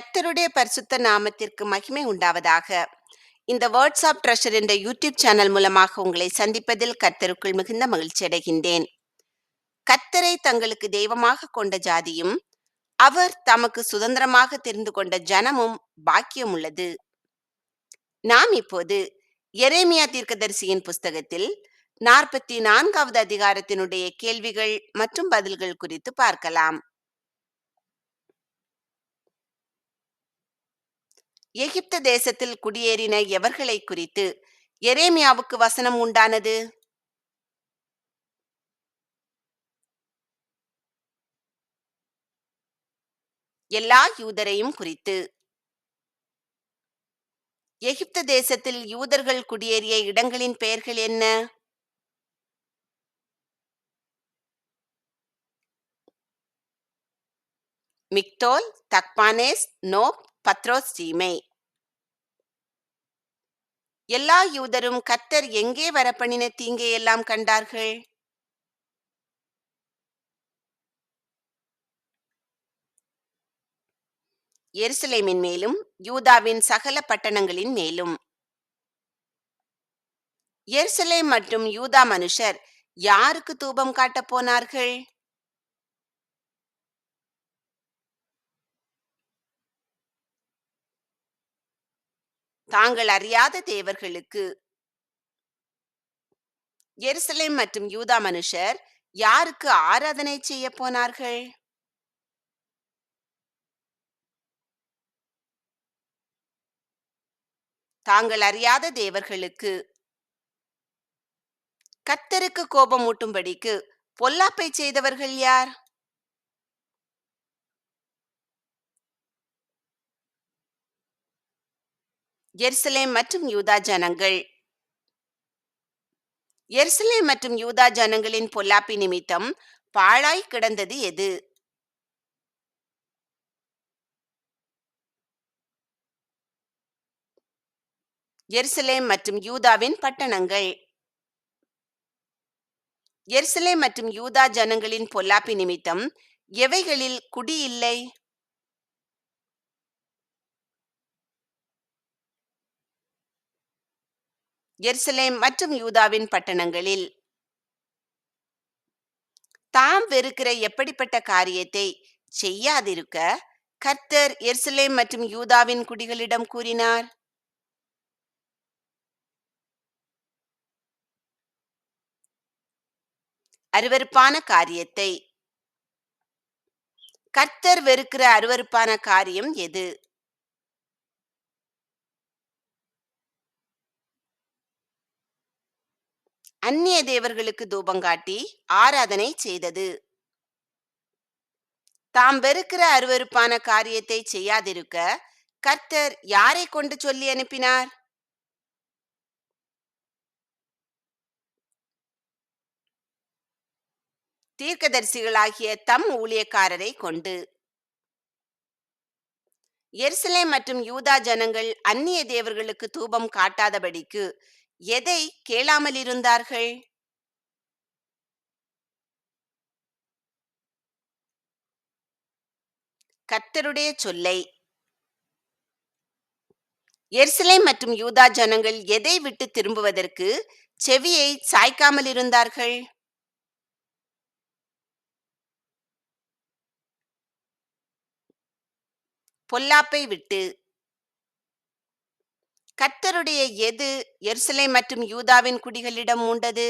கர்த்தருடைய பரிசுத்த நாமத்திற்கு மகிமை உண்டாவதாக. இந்த வேர்ட்ஸ் ஆப் ட்ரெஷர் என்ற யூடியூப் சேனல் மூலமாக உங்களை சந்திப்பதில் கர்த்தருக்குள் மிகுந்த மகிழ்ச்சி அடைகின்றேன். கர்த்தரை தங்களுக்கு தெய்வமாக கொண்ட ஜாதியும் அவர் தமக்கு சுதந்திரமாக தெரிந்து கொண்ட ஜனமும் பாக்கியம் உள்ளது. நாம் இப்போது எரேமியா தீர்க்கதரிசியின் புஸ்தகத்தில் நாற்பத்தி நான்காவது அதிகாரத்தினுடைய கேள்விகள் மற்றும் பதில்கள் குறித்து பார்க்கலாம். எகிப்து தேசத்தில் குடியேறின எவர்களை குறித்து எரேமியாவுக்கு வசனம் உண்டானது? எல்லா யூதரையும் குறித்து. எகிப்து தேசத்தில் யூதர்கள் குடியேறிய இடங்களின் பெயர்கள் என்ன? மிக்தோல் தக்பானேஸ் நோப் பத்ரோஸ்டீமை எல்லா யூதரும் கர்த்தர் எங்கே வரப்பண்ணின தீங்கை எல்லாம் கண்டார்கள்? எருசலேமின் மேலும் யூதாவின் சகல பட்டணங்களின் மேலும். எருசலேம் மற்றும் யூதா மனுஷர் யாருக்கு தூபம் காட்டப் போனார்கள்? தாங்கள் அறியாத தேவர்களுக்கு. எருசலேம் மற்றும் யூதா மனுஷர் யாருக்கு ஆராதனை செய்ய போனார்கள்? தாங்கள் அறியாத தேவர்களுக்கு. கத்தருக்கு கோபமூட்டும்படிக்கு பொல்லாப்பை செய்தவர்கள் யார்? எருசலேம் மற்றும் யூதா ஜனங்கள். எருசலேம் மற்றும் யூதா ஜனங்களின் பொல்லாப்பி நிமித்தம் பாழாய் கிடந்தது எது? எருசலேம் மற்றும் யூதாவின் பட்டணங்கள். எருசலேம் மற்றும் யூதா ஜனங்களின் பொல்லாப்பி நிமித்தம் எவைகளில் குடியில்லை இல்லை எருசலேம் மற்றும் யூதாவின் பட்டணங்களில். தாம் வெறுக்கிற எப்படிப்பட்ட காரியத்தை செய்யாதிருக்க கர்த்தர் எருசலேம் மற்றும் யூதாவின் குடிகளிடம் கூறினார். அருவருப்பான காரியத்தை. கர்த்தர் வெறுக்கிற அருவருப்பான காரியம் எது? அந்நிய தேவர்களுக்கு தூபங்காட்டி ஆராதனை செய்தது. தாம் வெறுக்கிற அருவருப்பான காரியத்தை செய்யாதிருக்க கர்த்தர் யாரை கொண்டு சொல்லி அனுப்பினார்? தீர்க்கதரிசிகளாகிய தம் ஊழியக்காரரை கொண்டு. எருசலேம் மற்றும் யூதா ஜனங்கள் அந்நிய தேவர்களுக்கு தூபம் காட்டாதபடிக்கு எதை கேளாமல் இருந்தார்கள்? கர்த்தருடைய சொல்லை. எர்சிலை மற்றும் யூதா ஜனங்கள் எதை விட்டு திரும்புவதற்கு செவியை சாய்க்காமல் இருந்தார்கள்? பொல்லாப்பை விட்டு. கர்த்தருடைய எது எருசலை மற்றும் யூதாவின் குடிகளிடம் உண்டது?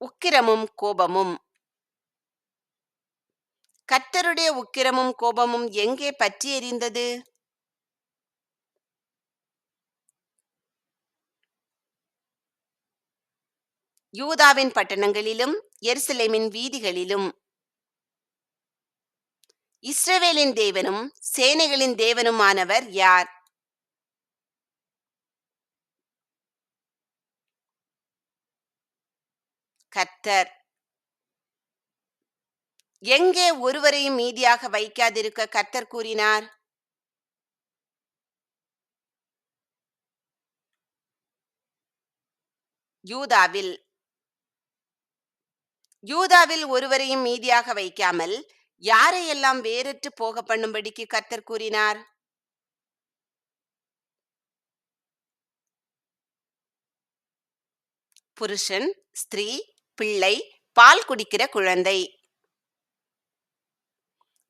உக்கிரமும் கோபமும். கர்த்தருடைய உக்கிரமும் கோபமும் எங்கே பற்றி எறிந்தது யூதாவின் பட்டணங்களிலும் எருசலேமின் வீதிகளிலும். இஸ்ரவேலின் தேவனும் சேனைகளின் தேவனுமானவர் யார்? கர்த்தர். எங்கே ஒருவரையும் மீதியாக வைக்காதிருக்க கர்த்தர் கூறினார்? யூதாவில். யூதாவில் ஒருவரையும் மீதியாக வைக்காமல் யாரையெல்லாம் வேறற்று போக பண்ணும்படிக்கு கர்த்தர் கூறினார்? புருஷன் ஸ்திரீ பிள்ளை பால் குடிக்கிற குழந்தை.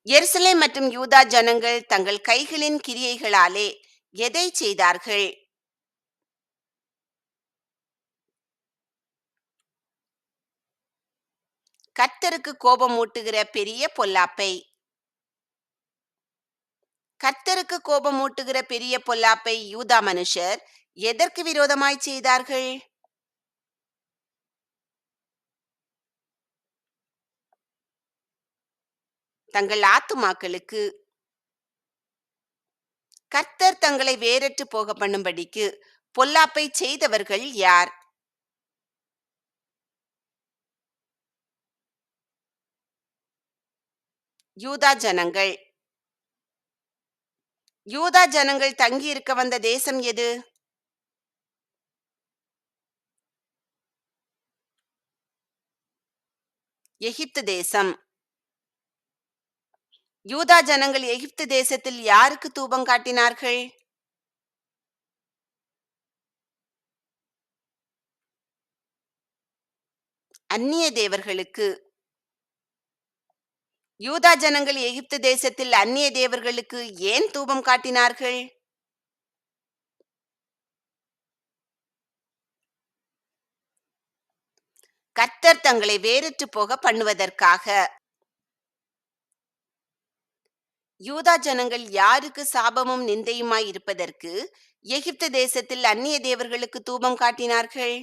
எருசலேம் மற்றும் யூதா ஜனங்கள் தங்கள் கைகளின் கிரியைகளாலே எதை செய்தார்கள்? கர்த்தருக்கு கோபமூட்டுகிற பெரிய பொல்லாப்பை. கர்த்தருக்கு கோபமூட்டுகிற பெரிய பொல்லாப்பை யூதா மனுஷர் எதற்கு விரோதமாய் செய்தார்கள்? தங்கள் ஆத்துமாக்களுக்கு. கர்த்தர் தங்களை வேறற்று போக பண்ணும்படிக்கு பொல்லாப்பை செய்தவர்கள் யார்? யூதா ஜனங்கள். யூதா ஜனங்கள் தங்கியிருக்க வந்த தேசம் எது? எகிப்து தேசம். யூதா ஜனங்கள் எகிப்து தேசத்தில் யாருக்கு தூபம் காட்டினார்கள்? அந்நிய தேவர்களுக்கு. யூதா ஜனங்கள் எகிப்து தேசத்தில் அந்நிய தேவர்களுக்கு ஏன் தூபம் காட்டினார்கள்? கர்த்தர் தங்களை வேறற்று போக பண்ணுவதற்காக. யூதா ஜனங்கள் யாருக்கு சாபமும் நிந்தையுமாய் இருப்பதற்கு எகிப்து தேசத்தில் அந்நிய தேவர்களுக்கு தூபம் காட்டினார்கள்?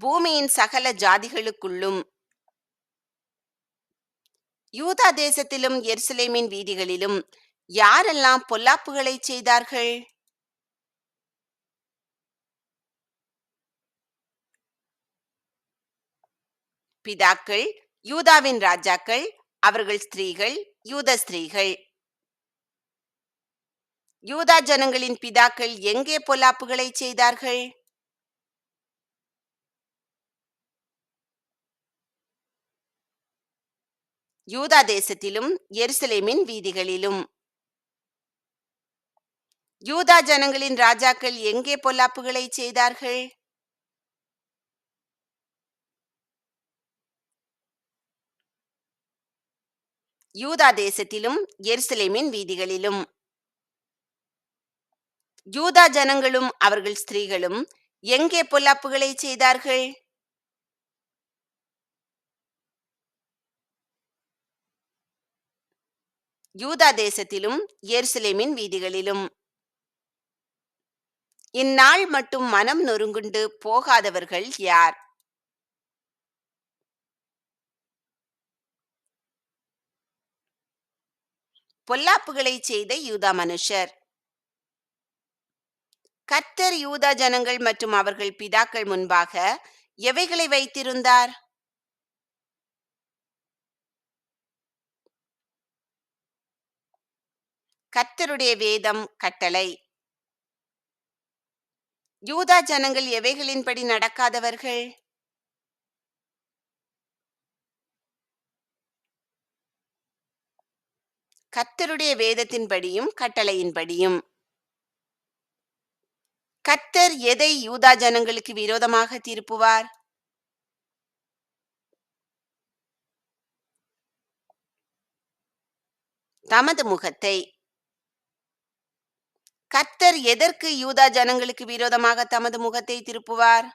பூமியின் சகல ஜாதிகளுக்குள்ளும் யூதா தேசத்திலும் எருசலேமின் வீதிகளிலும் யாரெல்லாம் பொல்லாப்புகளை செய்தார்கள்? பிதாக்கள் யூதாவின் ராஜாக்கள் அவர்கள் ஸ்திரீகள் யூத ஸ்திரீகள். யூதா ஜனங்களின் பிதாக்கள் எங்கே பொல்லாப்புகளை செய்தார்கள்? யூதா தேசத்திலும் எருசலேமின் வீதிகளிலும். யூதா ஜனங்களின் ராஜாக்கள் எங்கே பொல்லாப்புகளை செய்தார்கள்? யூதா தேசத்திலும் எருசலேமின் வீதிகளிலும். யூதா ஜனங்களும் அவர்கள் ஸ்திரீகளும் எங்கே பொல்லாப்புகளை செய்தார்கள்? யூதா தேசத்திலும் எருசலேமின் வீதிகளிலும். இந்நாள் மட்டும் மனம் நொறுங்குண்டு போகாதவர்கள் யார்? பொல்லாப்புகளை செய்த யூதா மனுஷர். கர்த்தர் யூதா ஜனங்கள் மற்றும் அவர்கள் பிதாக்கள் முன்பாக எவைகளை வைத்திருந்தார்? கர்த்தருடைய வேதம் கட்டளை. யூதா ஜனங்கள் எவைகளின்படி நடக்காதவர்கள்? கர்த்தருடைய வேதத்தின்படியும் கட்டளையின்படியும். கர்த்தர் எதை யூதா ஜனங்களுக்கு விரோதமாக திருப்புவார்? தமது முகத்தை. கர்த்தர் எதற்கு யூதா ஜனங்களுக்கு விரோதமாக தமது முகத்தை திருப்புவார்?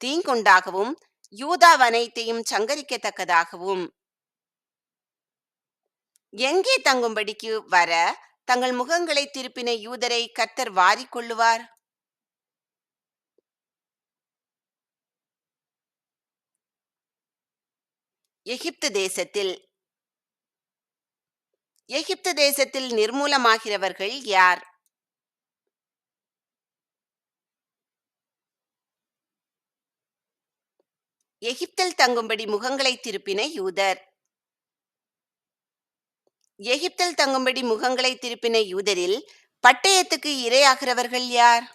தீங்குண்டாகவும் யூதா வனைத்தையும் சங்கரிக்கத்தக்கதாகவும். எங்கே தங்கும்படிக்கு வர தங்கள் முகங்களை திருப்பின யூதரை கர்த்தர் வாரிக்கொள்ளுவார்? எகிப்து தேசத்தில் எகிப்து தேசத்தில் நிர்மூலமாகிறவர்கள் யார்? எகிப்தில் தங்கும்படி முகங்களை திருப்பின யூதர். எகிப்தில் தங்கும்படி முகங்களை திருப்பின யூதரில் பட்டயத்துக்கு இரையாகிறவர்கள் யார்?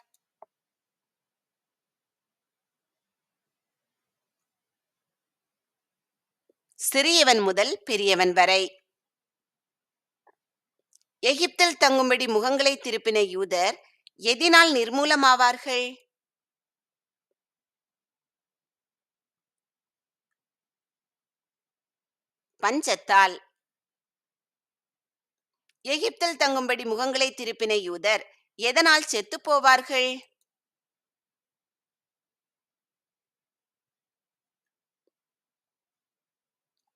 சிறியவன் முதல் பெரியவன் வரை. எகிப்தில் தங்கும்படி முகங்களை திருப்பின யூதர் எதினால் நிர்மூலமாவார்கள்? பஞ்சத்தால். எகிப்தில் தங்கும்படி முகங்களை திருப்பின யூதர் எதனால் செத்துப் போவார்கள்?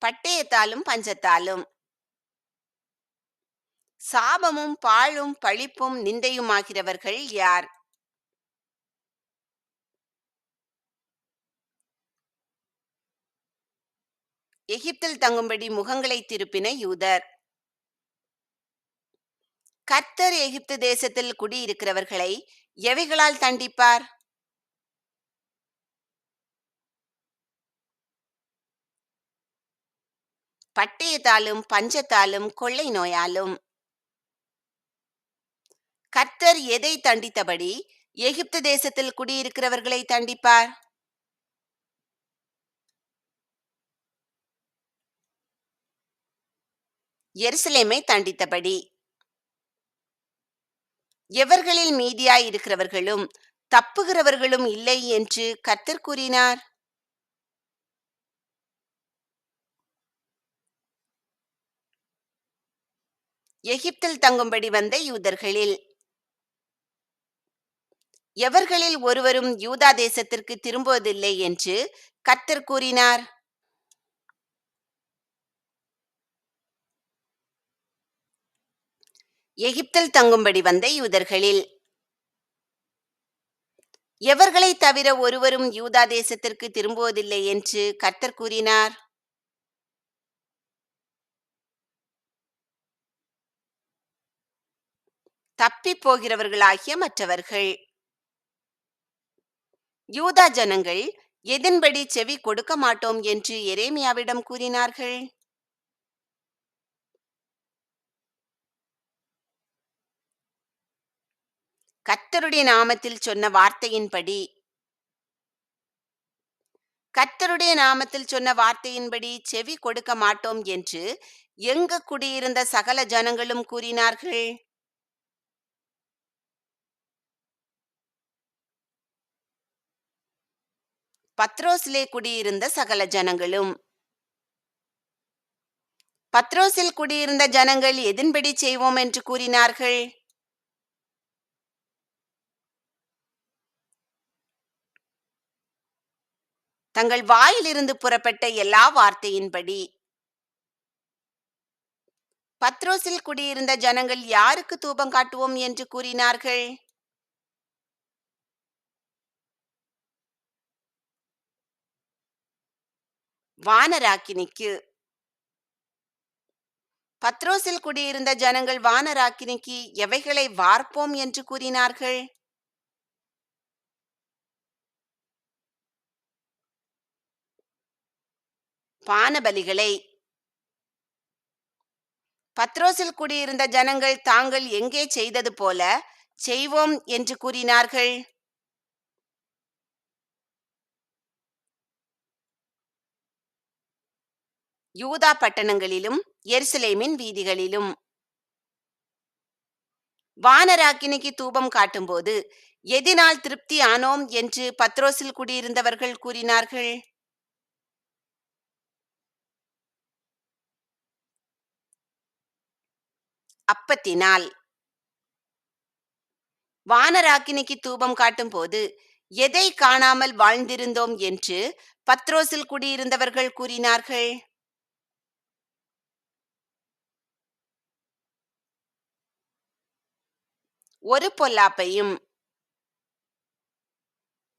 பட்டயத்தாலும் பஞ்சத்தாலும். சாபமும் பாழும் பழிப்பும் நிந்தையுமாகிறவர்கள் யார்? எகிப்தில் தங்கும்படி முகங்களை திருப்பின யூதர். கர்த்தர் எகிப்து தேசத்தில் குடியிருக்கிறவர்களை எவைகளால் தண்டிப்பார்? பட்டயத்தாலும் பஞ்சத்தாலும் கொள்ளை நோயாலும். கர்த்தர் எதை தண்டித்தபடி எகிப்து தேசத்தில் குடியிருக்கிறவர்களை தண்டிப்பார்? எருசலேமை தண்டித்தபடி. எவர்களில் மீதியாய் இருக்கிறவர்களும் தப்புகிறவர்களும் இல்லை என்று கர்த்தர் கூறினார்? எகிப்தில் தங்கும்படி வந்த யூதர்களில் எவர்களில் ஒருவரும் யூதா தேசத்திற்கு திரும்புவதில்லை என்று கர்த்தர் கூறினார். எகிப்தில் தங்கும்படி வந்த யூதர்களில் எவர்களை தவிர ஒருவரும் யூதா தேசத்திற்கு திரும்புவதில்லை என்று கர்த்தர் கூறினார். தப்பிப் போகிறவர்களாகிய மற்றவர்கள். யூதா ஜனங்கள் எதன்படி செவி கொடுக்க மாட்டோம் என்று எரேமியாவிடம் கூறினார்கள். கர்த்தருடைய நாமத்தில் சொன்ன வார்த்தையின்படி கர்த்தருடைய நாமத்தில் சொன்ன வார்த்தையின்படி செவி கொடுக்க மாட்டோம் என்று எங்கு குடியிருந்த சகல ஜனங்களும் கூறினார்கள். பத்ரோசிலே குடியிருந்த சகல ஜனங்களும். பத்ரோசில் குடியிருந்த ஜனங்கள் எதன்படி செய்வோம் என்று கூறினார்கள்? தங்கள் வாயிலிருந்து புறப்பட்ட எல்லா வார்த்தையின்படி. பத்ரோசில் குடியிருந்த ஜனங்கள் யாருக்கு தூபம் காட்டுவோம் என்று கூறினார்கள்? வானராக்கினிக்கு. பத்ரோஸில் குடியிருந்த ஜனங்கள் வானராக்கினிக்கு எவைகளை வார்ப்போம் என்று கூறினார்கள்? பானபலிகளை. பத்ரோஸில் குடியிருந்த ஜனங்கள் தாங்கள் எங்கே செய்தது போல செய்வோம் என்று கூறினார்கள். யூதா பட்டணங்களிலும் எருசலேமின் வீதிகளிலும். வானராக்கினிக்கு தூபம் காட்டும்போது எதினால் திருப்தி ஆனோம்? என்று பத்ரோசில் குடியிருந்தவர்கள் கூறினார்கள். அப்பத்தினால். வானராக்கினிக்கு தூபம் காட்டும்போது எதை காணாமல் வாழ்ந்திருந்தோம்? என்று பத்ரோசில் குடியிருந்தவர்கள் கூறினார்கள். ஒரு பொல்லாப்பையும்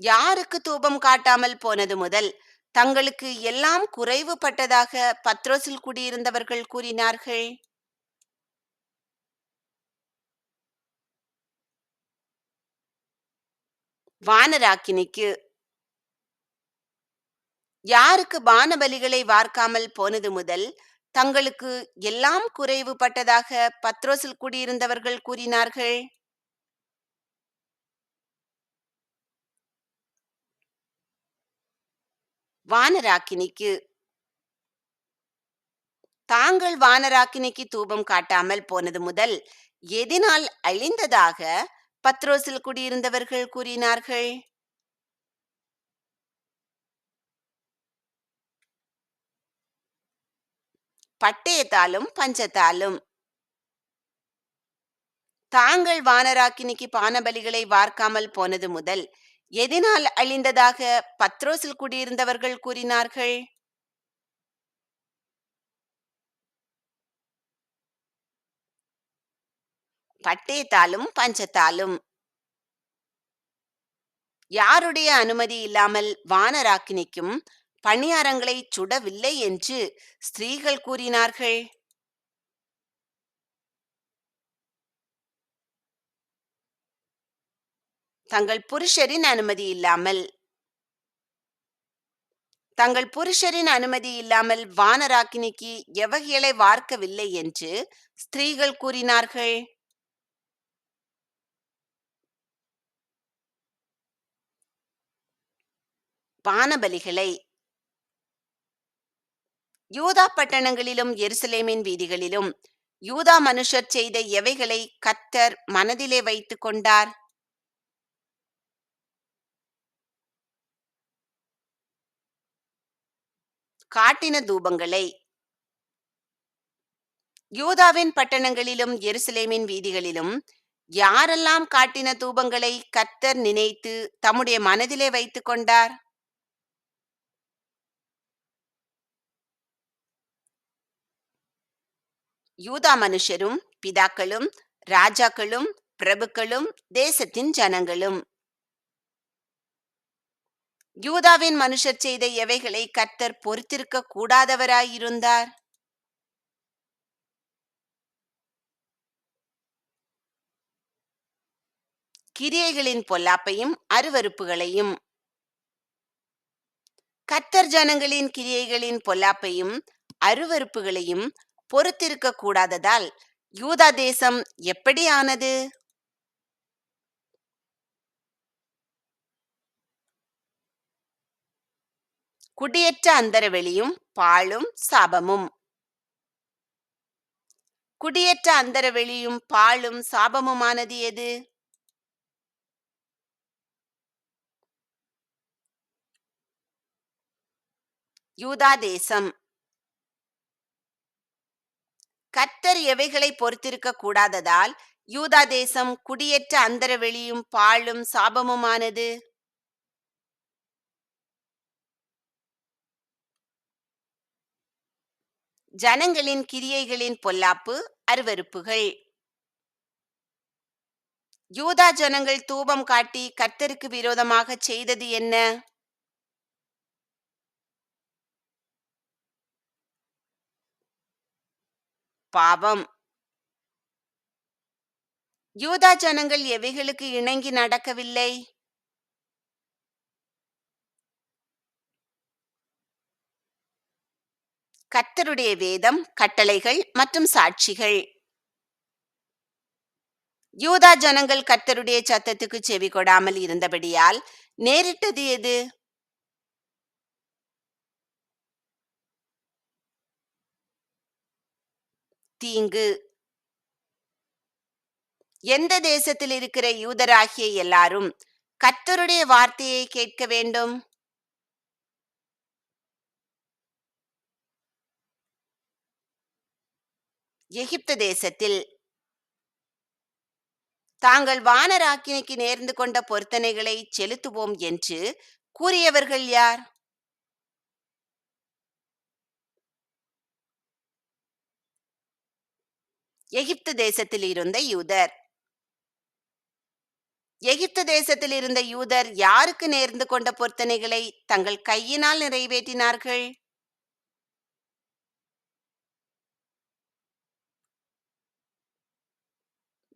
யாருக்கு தூபம் காட்டாமல் போனது முதல் தங்களுக்கு எல்லாம் குறைவுபட்டதாக பத்ரோஸில் குடியிருந்தவர்கள் கூறினார்கள்? வானராக்கினிக்கு யாருக்கு பானபலிகளை வார்க்காமல் போனது முதல் தங்களுக்கு எல்லாம் குறைவுபட்டதாக பத்ரோஸில் குடியிருந்தவர்கள் கூறினார்கள்? வானராக்கினிக்கு தாங்கள் வானராக்கினிக்கு தூபம் காட்டாமல் போனது முதல் எதினால் அழிந்ததாக பத்ரோஸில் குடியிருந்தவர்கள் கூறினார்கள். பட்டயத்தாலும் பஞ்சத்தாலும் தாங்கள் வானராக்கினிக்கு பானபலிகளை வார்க்காமல் போனது முதல் எதினால் அழிந்ததாக பத்ரோஸில் குடியிருந்தவர்கள் கூறினார்கள்? பட்டயத்தாலும் பஞ்சத்தாலும். யாருடைய அனுமதி இல்லாமல் வானராக்கினிக்கும் பணியாரங்களை சுடவில்லை என்று ஸ்திரீகள் கூறினார்கள். தங்கள் புருஷரின் அனுமதி இல்லாமல் தங்கள் புருஷரின் அனுமதி இல்லாமல் வானராக்கினிக்கு எவகைகளை வார்க்கவில்லை என்று ஸ்திரீகள் கூறினார்கள். வானபலிகளை யூதா பட்டணங்களிலும் எருசலேமின் வீதிகளிலும் யூதா மனுஷர் செய்த எவைகளை கத்தர் மனதிலே வைத்துக் கொண்டார்? காட்டின தூபங்களை. யூதாவின் பட்டணங்களிலும் எருசலேமின் வீதிகளிலும் யாரெல்லாம் காட்டின தூபங்களை கத்தர் நினைத்து தம்முடைய மனதிலே வைத்துக் கொண்டார்? யூதா மனுஷரும் பிதாக்களும் ராஜாக்களும் பிரபுக்களும் தேசத்தின் ஜனங்களும். யூதாவின் மனுஷர் செய்த எவைகளை கர்த்தர் பொறுத்திருக்க கூடாதவராயிருந்தார்? கிரியைகளின் பொல்லாப்பையும் அருவருப்புகளையும் கர்த்தர் ஜனங்களின் கிரியைகளின் பொல்லாப்பையும் அருவருப்புகளையும் பொறுத்திருக்க கூடாததால் யூதா தேசம் எப்படி ஆனது குடியற்ற அந்தரவெளியும் பாழும் சாபமும். குடியற்ற அந்தரவெளியும் பாழும் சாபமுமானது எது? யூதா தேசம். கர்த்தர் எவைகளை பொறுத்திருக்க கூடாததால் யூதா தேசம் குடியற்ற அந்தரவெளியும் பாழும் சாபமுமானது? ஜனங்களின் கிரியைகளின் பொல்லாப்பு அருவருப்புகள். யூதா ஜனங்கள் தூபம் காட்டி கர்த்தருக்கு விரோதமாக செய்தது என்ன? பாவம். யூதா ஜனங்கள் எவைகளுக்கு இணங்கி நடக்கவில்லை? கர்த்தருடைய வேதம் கட்டளைகள் மற்றும் சாட்சிகள். யூதா ஜனங்கள் கர்த்தருடைய சத்தத்துக்கு செவி கொடாமல் இருந்தபடியால் நேரிட்டது எது? தீங்கு. எந்த தேசத்தில் இருக்கிற யூதராகிய எல்லாரும் கர்த்தருடைய வார்த்தையை கேட்க வேண்டும்? எகிப்து தேசத்தில் தாங்கள் வானராக்கினிக்கு நேர்ந்து கொண்ட பொருத்தனைகளை செலுத்துவோம் என்று கூறியவர்கள் யார்? எகிப்து தேசத்தில் இருந்த யூதர். எகிப்து தேசத்தில் இருந்த யூதர் யாருக்கு நேர்ந்து கொண்ட பொருத்தனைகளை தங்கள் கையினால் நிறைவேற்றினார்கள்?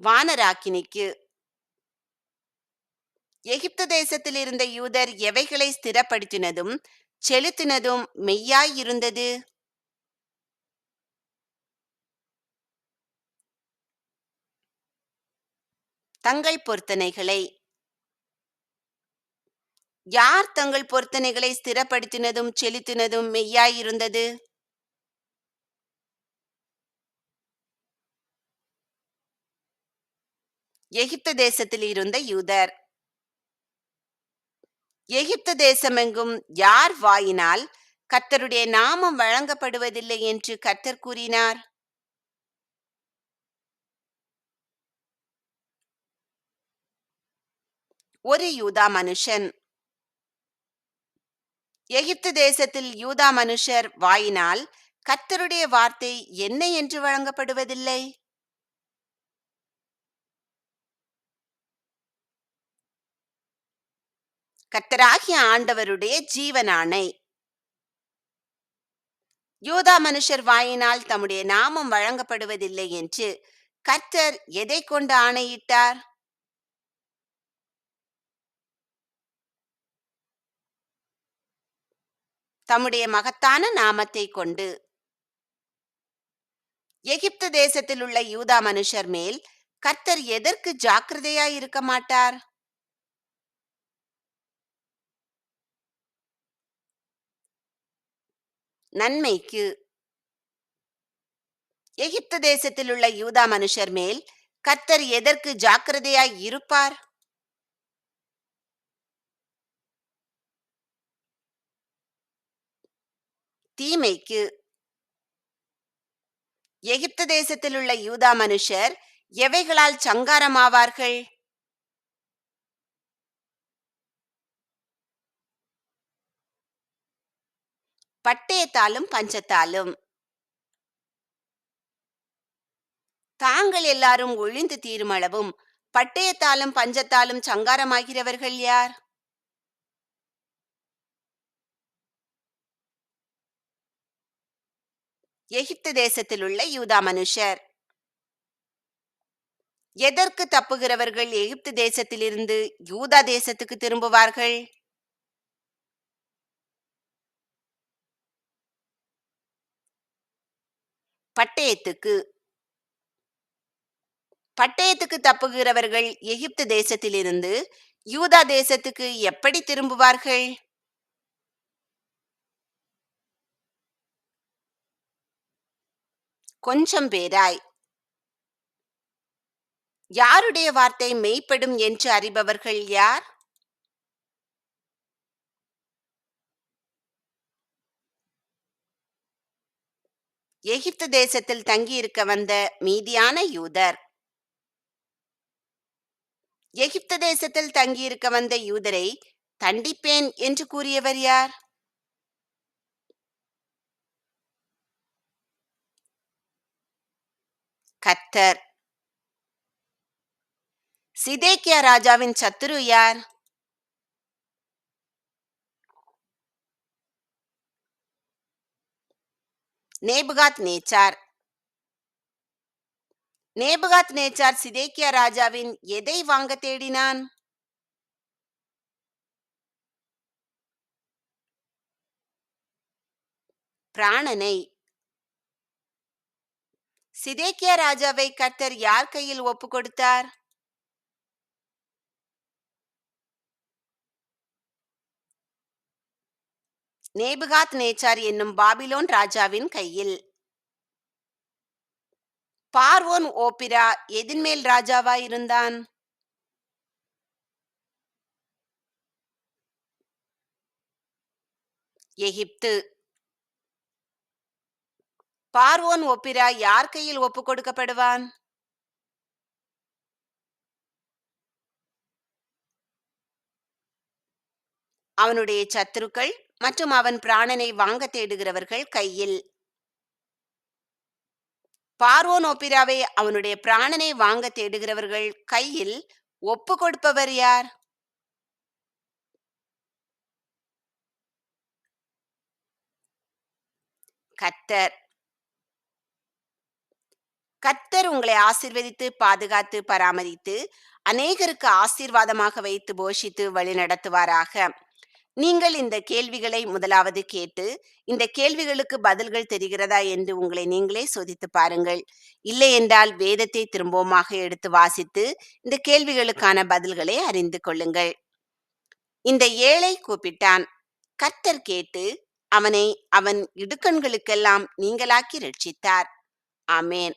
வானராக்கினிக்கு. எகிப்து தேசத்தில் இருந்த யூதர் எவைகளை ஸ்திரப்படுத்தினதும் செலுத்தினதும் மெய்யாயிருந்தது தங்கள் பொருத்தனைகளை. யார் தங்கள் பொருத்தனைகளை ஸ்திரப்படுத்தினதும் செலுத்தினதும் மெய்யாயிருந்தது எகிப்து தேசத்தில் இருந்த யூதர். எகிப்து தேசமெங்கும் யார் வாயினால் கர்த்தருடைய நாமம் வழங்கப்படுவதில்லை என்று கர்த்தர் கூறினார்? ஒரு யூதா மனுஷன். எகிப்து தேசத்தில் யூதா மனுஷர் வாயினால் கர்த்தருடைய வார்த்தை என்ன என்று வழங்கப்படுவதில்லை? கர்த்தராகிய ஆண்டவருடைய ஜீவனானை. யூதா மனுஷர் வாயினால் தம்முடைய நாமம் வழங்கப்படுவதில்லை என்று கர்த்தர் எதை கொண்டு ஆணையிட்டார்? தம்முடைய மகத்தான நாமத்தை கொண்டு. எகிப்து தேசத்தில் உள்ள யூதா மனுஷர் மேல் கர்த்தர் எதற்கு ஜாக்கிரதையாய் இருக்க மாட்டார்? நன்மைக்கு. எகிப்து தேசத்தில் உள்ள யூதா மனுஷர் மேல் கர்த்தர் எதற்கு ஜாக்கிரதையாய் இருப்பார்? தீமைக்கு. எகிப்து தேசத்தில் உள்ள யூதா மனுஷர் எவைகளால் சங்காரமாவார்கள்? பட்டயத்தாலும் பஞ்சத்தாலும். தாங்கள் எல்லாரும் ஒழிந்து தீருமளவும் பட்டயத்தாலும் பஞ்சத்தாலும் சங்காரமாகிறவர்கள் யார்? எகிப்து தேசத்தில் உள்ள யூதா மனுஷர். எதற்கு தப்புகிறவர்கள் எகிப்து தேசத்திலிருந்து யூதா தேசத்துக்கு திரும்புவார்கள்? பட்டயத்துக்கு பட்டயத்துக்கு தப்புகிறவர்கள் எகிப்து தேசத்திலிருந்து யூதா தேசத்துக்கு எப்படி திரும்புவார்கள்? கொஞ்சம் பேராய். யாருடைய வார்த்தை மெய்ப்படும் என்று அறிபவர்கள் யார்? எகிப்து தேசத்தில் தங்கியிருக்க வந்த மீதியான யூதர். எகிப்து தேசத்தில் தங்கியிருக்க வந்த யூதரை தண்டிப்பேன் என்று கூறியவர் யார்? கத்தர் சிதேக்கியா ராஜாவின் சத்துரு யார்? நேபுகாத் நேச்சார். நேபுகாத் நேச்சார் சிதேக்கியா ராஜாவின் எதை வாங்க தேடினான்? பிராணனை. சிதேக்கியா ராஜாவை கர்த்தர் யார் கையில் ஒப்பு கொடுத்தார்? நேபுகாத் நேச்சார் என்னும் பாபிலோன் ராஜாவின் கையில். பார்வோன் ஓபிரா எதின்மேல் ராஜாவா இருந்தான் எகிப்து. பார்வோன் ஒப்பிரா யார் கையில் ஒப்பு கொடுக்கப்படுவான்? அவனுடைய சத்துருக்கள் மற்றும் அவன் பிராணனை வாங்க தேடுகிறவர்கள் கையில். பார்வோன் ஒப்பிராவை அவனுடைய பிராணனை வாங்க தேடுகிறவர்கள் கையில் ஒப்பு கொடுப்பவர் யார்? கத்தர் கத்தர் உங்களை ஆசிர்வதித்து பாதுகாத்து பராமரித்து அநேகருக்கு ஆசீர்வாதமாக வைத்து போஷித்து வழி நடத்துவாராக நீங்கள் இந்த கேள்விகளை முதலாவது கேட்டு இந்த கேள்விகளுக்கு பதில்கள் தெரிகிறதா என்று உங்களை நீங்களே சோதித்து பாருங்கள். இல்லை என்றால் வேதத்தை திரும்பவுமாக எடுத்து வாசித்து இந்த கேள்விகளுக்கான பதில்களை அறிந்து கொள்ளுங்கள். இந்த ஏழை கூப்பிட்டான். கர்த்தர் கேட்டு அவனை அவன் இடுக்கண்களுக்கெல்லாம் நீங்களாக்கி ரட்சித்தார். ஆமேன்.